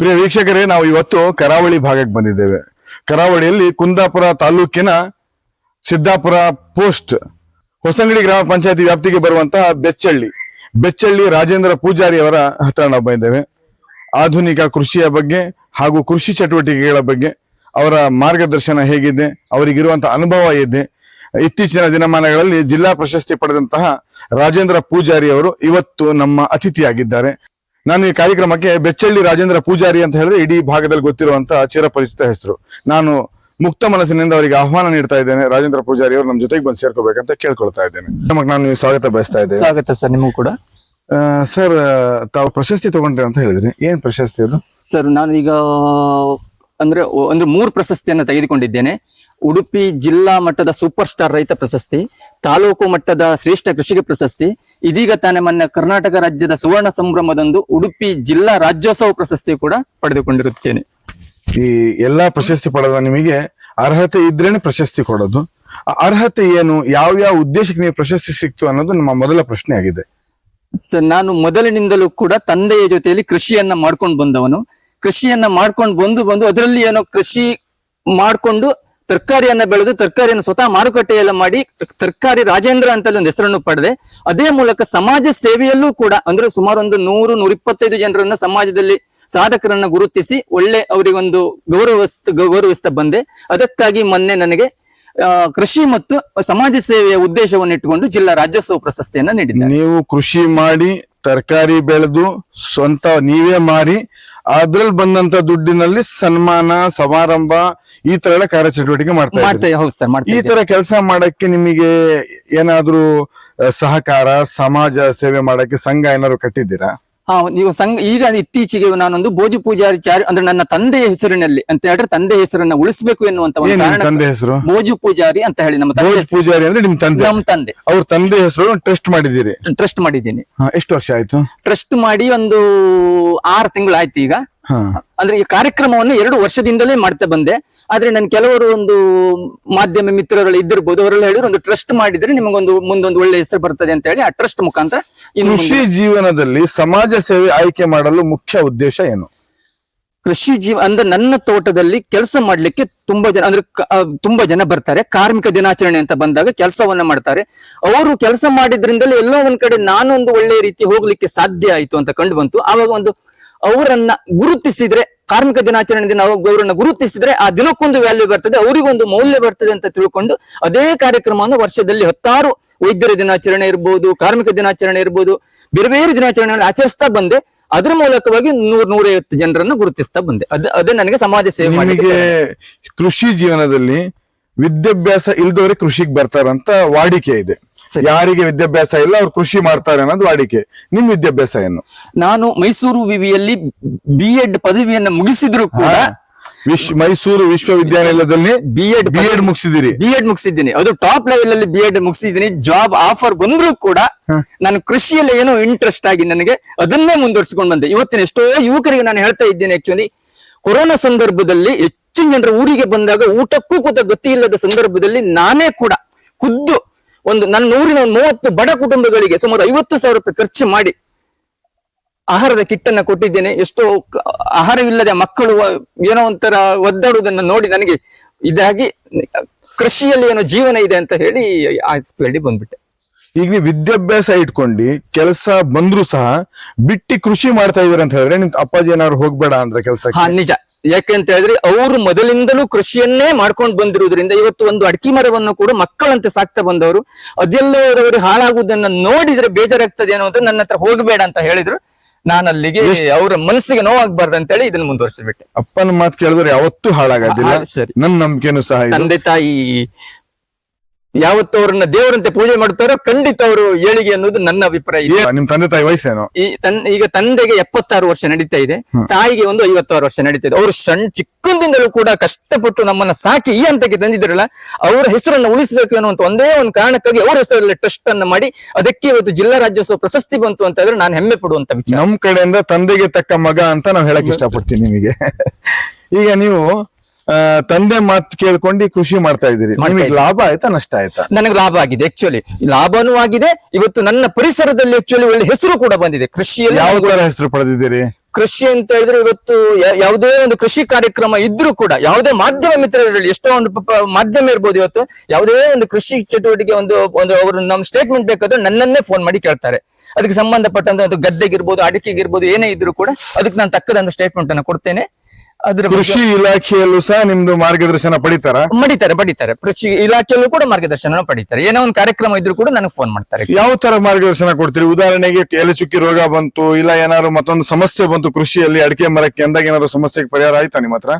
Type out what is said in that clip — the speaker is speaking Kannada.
ಪ್ರಿಯ ವೀಕ್ಷಕರೇ, ನಾವು ಇವತ್ತು ಕರಾವಳಿ ಭಾಗಕ್ಕೆ ಬಂದಿದ್ದೇವೆ. ಕರಾವಳಿಯಲ್ಲಿ ಕುಂದಾಪುರ ತಾಲೂಕಿನ ಸಿದ್ದಾಪುರ ಪೋಸ್ಟ್ ಹೊಸಂಗಡಿ ಗ್ರಾಮ ಪಂಚಾಯತಿ ವ್ಯಾಪ್ತಿಗೆ ಬರುವಂತಹ ಬೆಚ್ಚಳ್ಳಿ. ಬೆಚ್ಚಳ್ಳಿ ರಾಜೇಂದ್ರ ಪೂಜಾರಿ ಅವರ ಹತ್ರ ನಾವು ಬಂದಿದ್ದೇವೆ. ಆಧುನಿಕ ಕೃಷಿಯ ಬಗ್ಗೆ ಹಾಗೂ ಕೃಷಿ ಚಟುವಟಿಕೆಗಳ ಬಗ್ಗೆ ಅವರ ಮಾರ್ಗದರ್ಶನ ಹೇಗಿದೆ ಅವರಿಗಿರುವಂತಹ ಅನುಭವ ಇದೆ ಇತ್ತೀಚಿನ ದಿನಮಾನಗಳಲ್ಲಿ ಜಿಲ್ಲಾ ಪ್ರಶಸ್ತಿ ಪಡೆದಂತಹ ರಾಜೇಂದ್ರ ಪೂಜಾರಿ ಅವರು ಇವತ್ತು ನಮ್ಮ ಅತಿಥಿಯಾಗಿದ್ದಾರೆ. ನಾನು ಈ ಕಾರ್ಯಕ್ರಮಕ್ಕೆ ಬೆಚ್ಚಳ್ಳಿ ರಾಜೇಂದ್ರ ಪೂಜಾರಿ ಅಂತ ಹೇಳಿದ್ರೆ ಇಡೀ ಭಾಗದಲ್ಲಿ ಗೊತ್ತಿರುವಂತಹ ಚಿರಪರಿಚಿತ ಹೆಸರು. ನಾನು ಮುಕ್ತ ಮನಸ್ಸಿನಿಂದ ಅವರಿಗೆ ಆಹ್ವಾನ ನೀಡ್ತಾ ಇದ್ದೇನೆ. ರಾಜೇಂದ್ರ ಪೂಜಾರಿ ಅವರು ನಮ್ಮ ಜೊತೆಗೆ ಬಂದು ಸೇರ್ಕೋಬೇಕಂತ ಕೇಳ್ಕೊಳ್ತಾ ಇದ್ದೇನೆ. ನಮಗೆ ನಾನು ಸ್ವಾಗತ ಬಯಸ್ತಾ ಇದ್ದೇನೆ ಸ್ವಾಗತ ಸರ್ ನಿಮಗೂ ಕೂಡ. ಸರ್ ತಾವು ಪ್ರಶಸ್ತಿ ತಗೊಂಡ್ರಿ ಅಂತ ಹೇಳಿದ್ರಿ. ಏನ್ ಪ್ರಶಸ್ತಿ ಅದು? ಸರ್ ನಾನು ಅಂದ್ರೆ ಒಂದು ಮೂರು ಪ್ರಶಸ್ತಿಯನ್ನು ತೆಗೆದುಕೊಂಡಿದ್ದೇನೆ. ಉಡುಪಿ ಜಿಲ್ಲಾ ಮಟ್ಟದ ಸೂಪರ್ ಸ್ಟಾರ್ ರೈತ ಪ್ರಶಸ್ತಿ ತಾಲೂಕು ಮಟ್ಟದ ಶ್ರೇಷ್ಠ ಕೃಷಿಕ ಪ್ರಶಸ್ತಿ ಇದೀಗ ತಾನೇ ಮೊನ್ನೆ ಕರ್ನಾಟಕ ರಾಜ್ಯದ ಸುವರ್ಣ ಸಂಭ್ರಮದಂದು ಉಡುಪಿ ಜಿಲ್ಲಾ ರಾಜ್ಯೋತ್ಸವ ಪ್ರಶಸ್ತಿ ಕೂಡ ಪಡೆದುಕೊಂಡಿರುತ್ತೇನೆ. ಈ ಎಲ್ಲಾ ಪ್ರಶಸ್ತಿ ಪಡೆದ ನಿಮಗೆ ಅರ್ಹತೆ ಇದ್ರೇನೆ ಪ್ರಶಸ್ತಿ ಕೊಡೋದು. ಅರ್ಹತೆ ಏನು ಯಾವ ಯಾವ ಉದ್ದೇಶಕ್ಕೆ ನೀವು ಪ್ರಶಸ್ತಿ ಸಿಕ್ತು ಅನ್ನೋದು ನಮ್ಮ ಮೊದಲ ಪ್ರಶ್ನೆ ಆಗಿದೆ ಸರ್ ನಾನು ಮೊದಲಿನಿಂದಲೂ ಕೂಡ ತಂದೆಯ ಜೊತೆಯಲ್ಲಿ ಕೃಷಿಯನ್ನ ಮಾಡ್ಕೊಂಡು ಬಂದವನು. ಕೃಷಿಯನ್ನ ಮಾಡ್ಕೊಂಡು ಬಂದು ಬಂದು ಅದರಲ್ಲಿ ಏನೋ ಕೃಷಿ ಮಾಡ್ಕೊಂಡು ತರಕಾರಿಯನ್ನ ಬೆಳೆದು ತರಕಾರಿಯನ್ನು ಸ್ವತಃ ಮಾರುಕಟ್ಟೆಯೆಲ್ಲ ಮಾಡಿ ತರಕಾರಿ ರಾಜೇಂದ್ರ ಅಂತಲ್ಲಿ ಒಂದು ಹೆಸರನ್ನು ಪಡೆದೆ. ಅದೇ ಮೂಲಕ ಸಮಾಜ ಸೇವೆಯಲ್ಲೂ ಕೂಡ ಅಂದ್ರೆ ಸುಮಾರು ಒಂದು ನೂರು, ನೂರಿಪ್ಪತ್ತೈದು ಜನರನ್ನ ಸಮಾಜದಲ್ಲಿ ಸಾಧಕರನ್ನ ಗುರುತಿಸಿ ಒಳ್ಳೆ ಅವರಿಗೊಂದು ಗೌರವಿಸ್ತ ಗೌರವಿಸ್ತಾ ಬಂದೆ. ಅದಕ್ಕಾಗಿ ಮೊನ್ನೆ ನನಗೆ ಕೃಷಿ ಮತ್ತು ಸಮಾಜ ಸೇವೆಯ ಉದ್ದೇಶವನ್ನು ಇಟ್ಟುಕೊಂಡು ಜಿಲ್ಲಾ ರಾಜ್ಯೋತ್ಸವ ಪ್ರಶಸ್ತಿಯನ್ನ ನೀಡಿದ್ದಾರೆ. ನೀವು ಕೃಷಿ ಮಾಡಿ ತರಕಾರಿ ಬೆಳೆದು ಸ್ವಂತ ನೀವೇ ಮಾರಿ ಅದ್ರಲ್ಲಿ ಬಂದಂತ ದುಡ್ಡಿನಲ್ಲಿ ಸನ್ಮಾನ ಸಮಾರಂಭ ಈ ತರ ಎಲ್ಲ ಕಾರ್ಯಚಟುವಟಿಕೆ ಮಾಡ್ತಾ ಇದ್ದೀರಿ. ಹೌದು ಸರ್ ಈ ತರ ಕೆಲಸ ಮಾಡಕ್ಕೆ ನಿಮಗೆ ಏನಾದ್ರೂ ಸಹಕಾರ ಸಮಾಜ ಸೇವೆ ಮಾಡಕ್ಕೆ ಸಂಘ ಏನಾದ್ರು ಕಟ್ಟಿದ್ದೀರಾ? ನೀವು ಸಂಘ ಈಗ ಇತ್ತೀಚೆಗೆ ನಾನೊಂದು ಭೋಜು ಪೂಜಾರಿ ಚಾರಿ ಅಂದ್ರೆ ನನ್ನ ತಂದೆಯ ಹೆಸರಿನಲ್ಲಿ ಅಂತ ಹೇಳಿದ್ರೆ ತಂದೆ ಹೆಸರನ್ನ ಉಳಿಸಬೇಕು ಎನ್ನುವಂತ ಒಂದು ಕಾರಣ ಹೆಸರು? ಭೋಜು ಪೂಜಾರಿ ಅಂತ ಹೇಳಿ ನಮ್ಮ ತಂದೆ ಪೂಜಾರಿ ಅಂದ್ರೆ ನಿಮ್ ತಂದೆ. ನಮ್ಮ ತಂದೆ. ಅವ್ರ ತಂದೆ ಹೆಸರು ಟ್ರಸ್ಟ್ ಮಾಡಿದ್ದೀರಿ. ಟ್ರಸ್ಟ್ ಮಾಡಿದ್ದೀನಿ. ಎಷ್ಟು ವರ್ಷ ಆಯ್ತು? ಟ್ರಸ್ಟ್ ಮಾಡಿ ಒಂದು ಆರು ತಿಂಗಳು ಆಯ್ತು ಈಗ. ಅಂದ್ರೆ ಈ ಕಾರ್ಯಕ್ರಮವನ್ನು ಎರಡು ವರ್ಷದಿಂದಲೇ ಮಾಡ್ತಾ ಬಂದೆ. ಆದ್ರೆ ನನ್ ಕೆಲವರು ಒಂದು ಮಾಧ್ಯಮ ಮಿತ್ರರು ಇದ್ದಿರ್ಬೋದು ಅವರೆಲ್ಲ ಹೇಳಿದ್ರು ಒಂದು ಟ್ರಸ್ಟ್ ಮಾಡಿದ್ರೆ ನಿಮಗೊಂದು ಮುಂದೊಂದು ಒಳ್ಳೆ ಹೆಸರು ಬರ್ತದೆ ಅಂತ ಹೇಳಿ ಆ ಟ್ರಸ್ಟ್ ಮುಖಾಂತರ ಕೃಷಿ ಜೀವನದಲ್ಲಿ ಸಮಾಜ ಸೇವೆ ಆಯ್ಕೆ ಮಾಡಲು ಮುಖ್ಯ ಉದ್ದೇಶ ಏನು? ಕೃಷಿ ಜೀವ ಅಂದ್ರೆ ನನ್ನ ತೋಟದಲ್ಲಿ ಕೆಲಸ ಮಾಡ್ಲಿಕ್ಕೆ ತುಂಬಾ ಜನ ಅಂದ್ರೆ ತುಂಬಾ ಜನ ಬರ್ತಾರೆ. ಕಾರ್ಮಿಕ ದಿನಾಚರಣೆ ಅಂತ ಬಂದಾಗ ಕೆಲಸವನ್ನ ಮಾಡ್ತಾರೆ. ಅವರು ಕೆಲಸ ಮಾಡಿದ್ರಿಂದಲೇ ಎಲ್ಲೋ ಒಂದ್ ಕಡೆ ನಾನೊಂದು ಒಳ್ಳೆ ರೀತಿ ಹೋಗ್ಲಿಕ್ಕೆ ಸಾಧ್ಯ ಆಯ್ತು ಅಂತ ಕಂಡು ಬಂತು. ಆವಾಗ ಒಂದು ಅವರನ್ನ ಗುರುತಿಸಿದ್ರೆ ಕಾರ್ಮಿಕ ದಿನಾಚರಣೆ ದಿನ ಅವ್- ಅವರನ್ನ ಗುರುತಿಸಿದ್ರೆ ಆ ದಿನಕ್ಕೊಂದು ವ್ಯಾಲ್ಯೂ ಬರ್ತದೆ, ಅವರಿಗೊಂದು ಮೌಲ್ಯ ಬರ್ತದೆ ಅಂತ ತಿಳ್ಕೊಂಡು ಅದೇ ಕಾರ್ಯಕ್ರಮವನ್ನು ವರ್ಷದಲ್ಲಿ ಹತ್ತಾರು ವೈದ್ಯರ ದಿನಾಚರಣೆ ಇರ್ಬೋದು, ಕಾರ್ಮಿಕ ದಿನಾಚರಣೆ ಇರ್ಬೋದು, ಬೇರೆ ಬೇರೆ ದಿನಾಚರಣೆಗಳನ್ನು ಆಚರಿಸ್ತಾ ಬಂದೆ. ಅದರ ಮೂಲಕವಾಗಿ ನೂರ್ ನೂರೈವತ್ತು ಜನರನ್ನು ಗುರುತಿಸ್ತಾ ಬಂದೆ. ಅದ, ಅದೇ ನನಗೆ ಸಮಾಜ ಸೇವೆ ನಿಮಗೆ ಕೃಷಿ ಜೀವನದಲ್ಲಿ ವಿದ್ಯಾಭ್ಯಾಸ ಇಲ್ದವರೇ ಕೃಷಿಗೆ ಬರ್ತಾರಂತ ವಾಡಿಕೆ ಇದೆ. ಯಾರಿಗೆ ವಿದ್ಯಾಭ್ಯಾಸ ಇಲ್ಲ ಅವ್ರು ಕೃಷಿ ಮಾಡ್ತಾರೆ ಅನ್ನೋದು ವಾಡಿಕೆ. ನಿಮ್ ವಿದ್ಯಾಭ್ಯಾಸ ಏನು? ನಾನು ಮೈಸೂರು ವಿವಿಯಲ್ಲಿ ಬಿ ಎಡ್ ಪದವಿಯನ್ನು ಮುಗಿಸಿದ್ರು ಕೂಡ. ವಿಶ್ ಮೈಸೂರು ವಿಶ್ವವಿದ್ಯಾನಿಲಯದಲ್ಲಿ ಬಿ ಎಡ್ ಬಿ ಎಡ್ ಮುಗಿಸಿದಿರಿ. ಬಿ ಎಡ್ ಮುಗಿಸಿದ್ದೀನಿ. ಅದು ಟಾಪ್ ಲೆವೆಲ್ ಅಲ್ಲಿ ಬಿ ಎಡ್ ಮುಗಿಸಿದ್ದೀನಿ. ಜಾಬ್ ಆಫರ್ ಬಂದ್ರು ಕೂಡ ನಾನು ಕೃಷಿಯಲ್ಲಿ ಏನೋ ಇಂಟ್ರೆಸ್ಟ್ ಆಗಿ ನನಗೆ ಅದನ್ನೇ ಮುಂದುವರಿಸಿಕೊಂಡು ಬಂದೆ. ಇವತ್ತಿನ ಎಷ್ಟೋ ಯುವಕರಿಗೆ ನಾನು ಹೇಳ್ತಾ ಇದ್ದೇನೆ ಆಕ್ಚುಲಿ ಕೊರೋನಾ ಸಂದರ್ಭದಲ್ಲಿ ಹೆಚ್ಚಿನ ಜನರು ಊರಿಗೆ ಬಂದಾಗ ಊಟಕ್ಕೂ ಕೂತ ಗತಿ ಇಲ್ಲದ ಸಂದರ್ಭದಲ್ಲಿ ನಾನೇ ಕೂಡ ಖುದ್ದು ಒಂದು ನನ್ನ ಊರಿನ ಒಂದು ಮೂವತ್ತು ಬಡ ಕುಟುಂಬಗಳಿಗೆ ಸುಮಾರು ಐವತ್ತು ಸಾವಿರ ರೂಪಾಯಿ ಖರ್ಚು ಮಾಡಿ ಆಹಾರದ ಕಿಟ್ಟನ್ನ ಕೊಟ್ಟಿದ್ದೇನೆ. ಎಷ್ಟೋ ಆಹಾರವಿಲ್ಲದೆ ಮಕ್ಕಳು ಏನೋ ಒಂಥರ ಒದ್ದಾಡುವುದನ್ನು ನೋಡಿ ನನಗೆ ಇದಾಗಿ ಕೃಷಿಯಲ್ಲಿ ಏನೋ ಜೀವನ ಇದೆ ಅಂತ ಹೇಳಿ ಆ ಸ್ಪೀಡಿ ಬಂದ್ಬಿಟ್ಟೆ. ಈಗ ನೀವು ವಿದ್ಯಾಭ್ಯಾಸ ಇಟ್ಕೊಂಡು ಕೆಲಸ ಬಂದ್ರು ಸಹ ಬಿಟ್ಟಿ ಕೃಷಿ ಮಾಡ್ತಾ ಇದಾರೆ ಅಂತ ಹೇಳಿದ್ರೆ ನಿಮ್ ಅಪ್ಪಾಜಿ ಏನಾದ್ರು ಹೋಗ್ಬೇಡ ಅಂದ್ರೆ ಹಾ ನಿಜ. ಯಾಕೆ ಅಂತ ಹೇಳಿದ್ರೆ ಅವರು ಮೊದಲಿಂದಲೂ ಕೃಷಿಯನ್ನೇ ಮಾಡ್ಕೊಂಡು ಬಂದಿರುವುದರಿಂದ ಇವತ್ತು ಒಂದು ಅಡಿಕೆ ಮರವನ್ನು ಕೂಡ ಮಕ್ಕಳಂತೆ ಸಾಕ್ತಾ ಬಂದವರು. ಅದೆಲ್ಲವರು ಹಾಳಾಗುವುದನ್ನ ನೋಡಿದ್ರೆ ಬೇಜಾರಾಗ್ತದೆ ಏನೋ ಅಂತ ನನ್ನ ಹತ್ರ ಹೋಗಬೇಡ ಅಂತ ಹೇಳಿದ್ರು. ನಾನು ಅಲ್ಲಿಗೆ ಅವರ ಮನಸ್ಸಿಗೆ ನೋವಾಗಬಾರ್ದು ಅಂತ ಹೇಳಿ ಇದನ್ನ ಮುಂದುವರಿಸಿಬಿಟ್ಟೆ. ಅಪ್ಪನ ಮಾತು ಕೇಳಿದ್ರೆ ಯಾವತ್ತೂ ಹಾಳಾಗೋದಿಲ್ಲ. ಸರಿ. ನನ್ನ ನಂಬಿಕೆನೂ ಸಹ. ತಂದೆ ತಾಯಿ ಯಾವತ್ತು ಅವ್ರನ್ನ ದೇವರಂತೆ ಪೂಜೆ ಮಾಡ್ತಾರೋ ಖಂಡಿತ ಅವರು ಏಳಿಗೆ ಅನ್ನೋದು ನನ್ನ ಅಭಿಪ್ರಾಯ. ನಿಮ್ ತಂದೆ ತಾಯಿ ವಯಸ್ಸೇನು? ಈ ತನ್ ಈಗ ತಂದೆಗೆ ಎಪ್ಪತ್ತಾರು ವರ್ಷ ನಡೀತಾ ಇದೆ ತಾಯಿಗೆ ಒಂದು ಐವತ್ತಾರು ವರ್ಷ ನಡೀತಾ ಇದೆ. ಅವರು ಸಣ್ಣ ಚಿಕ್ಕಂದಿಂದಲೂ ಕೂಡ ಕಷ್ಟಪಟ್ಟು ನಮ್ಮನ್ನ ಸಾಕಿ ಈ ಹಂತಕ್ಕೆ ತಂದಿದ್ರಲ್ಲ ಅವರ ಹೆಸರನ್ನ ಉಳಿಸಬೇಕು ಅನ್ನುವಂತ ಒಂದೇ ಒಂದು ಕಾರಣಕ್ಕಾಗಿ ಅವರ ಹೆಸರಲ್ಲಿ ಟ್ರಸ್ಟ್ ಅನ್ನ ಮಾಡಿ ಅದಕ್ಕೆ ಇವತ್ತು ಜಿಲ್ಲಾ ರಾಜ್ಯೋತ್ಸವ ಪ್ರಶಸ್ತಿ ಬಂತು ಅಂತ ಹೇಳಿದ್ರೆ ನಾನು ಹೆಮ್ಮೆ ಪಡುವಂತ ವಿಚಾರ. ನಮ್ ಕಡೆಯಿಂದ ತಂದೆಗೆ ತಕ್ಕ ಮಗ ಅಂತ ನಾವು ಹೇಳಕ್ ಇಷ್ಟಪಡ್ತೀನಿ ನಿಮಗೆ. ಈಗ ನೀವು ತಂದೆ ಮಾತು ಕೇಳ್ಕೊಂಡು ಖುಷಿ ಕೃಷಿ ಮಾಡ್ತಾ ಇದ್ದೀರಿ. ನಿಮಗೆ ಲಾಭ ಆಯ್ತಾ ನಷ್ಟ ಆಯ್ತಾ? ನನಗೆ ಲಾಭ ಆಗಿದೆ ಆಕ್ಚುಲಿ ಲಾಭನೂ ಆಗಿದೆ ಇವತ್ತು ನನ್ನ ಪರಿಸರದಲ್ಲಿ ಆಕ್ಚುಲಿ ಒಳ್ಳೆ ಹೆಸರು ಕೂಡ ಬಂದಿದೆ. ಕೃಷಿಯಲ್ಲಿ ಯಾವ ಹೆಸರು ಪಡೆದಿದ್ದೀರಿ? ಕೃಷಿ ಅಂತ ಹೇಳಿದ್ರೆ ಇವತ್ತು ಯಾವುದೇ ಒಂದು ಕೃಷಿ ಕಾರ್ಯಕ್ರಮ ಇದ್ರೂ ಕೂಡ ಯಾವುದೇ ಮಾಧ್ಯಮ ಮಿತ್ರರಲ್ಲಿ ಎಷ್ಟೋ ಒಂದು ಮಾಧ್ಯಮ ಇರ್ಬೋದು ಇವತ್ತು ಯಾವುದೇ ಒಂದು ಕೃಷಿ ಚಟುವಟಿಕೆ ಒಂದು ಒಂದು ಅವರು ನಮ್ ಸ್ಟೇಟ್ಮೆಂಟ್ ಬೇಕಾದ್ರೆ ನನ್ನನ್ನೇ ಫೋನ್ ಮಾಡಿ ಕೇಳ್ತಾರೆ. ಅದಕ್ಕೆ ಸಂಬಂಧಪಟ್ಟಂತ ಒಂದು ಗದ್ದೆಗಿರ್ಬೋದು ಅಡಿಕೆಗಿರ್ಬೋದು ಏನೇ ಇದ್ರೂ ಕೂಡ ಅದಕ್ಕೆ ನಾನು ತಕ್ಕದಂತ ಸ್ಟೇಟ್ಮೆಂಟ್ ಅನ್ನು ಕೊಡ್ತೇನೆ. ಅದ್ರ ಕೃಷಿ ಇಲಾಖೆಯಲ್ಲೂ ಸಹ ನಿಮ್ದು ಮಾರ್ಗದರ್ಶನ ಪಡಿತಾರ? ಪಡಿತಾರೆ ಪಡಿತಾರೆ. ಕೃಷಿ ಇಲಾಖೆಯಲ್ಲೂ ಕೂಡ ಮಾರ್ಗದರ್ಶನ ಪಡಿತಾರೆ. ಏನೋ ಒಂದು ಕಾರ್ಯಕ್ರಮ ಇದ್ರೂ ಕೂಡ ನನಗೆ ಫೋನ್ ಮಾಡ್ತಾರೆ. ಯಾವ ತರ ಮಾರ್ಗದರ್ಶನ ಕೊಡ್ತೀರಿ? ಉದಾಹರಣೆಗೆ ಎಲೆ ಚುಕ್ಕಿ ರೋಗ ಬಂತು ಇಲ್ಲ ಏನಾದ್ರು ಮತ್ತೊಂದು ಸಮಸ್ಯೆ ಬಂತು ಕೃಷಿಯಲ್ಲಿ ಅಡಿಕೆ ಮರಕ್ಕೆ ಅಂದಾಗ ಏನಾದ್ರು ಸಮಸ್ಯೆಗೆ ಪರಿಹಾರ ಆಯ್ತಾ ನಿಮ್ಮ ಹತ್ರ?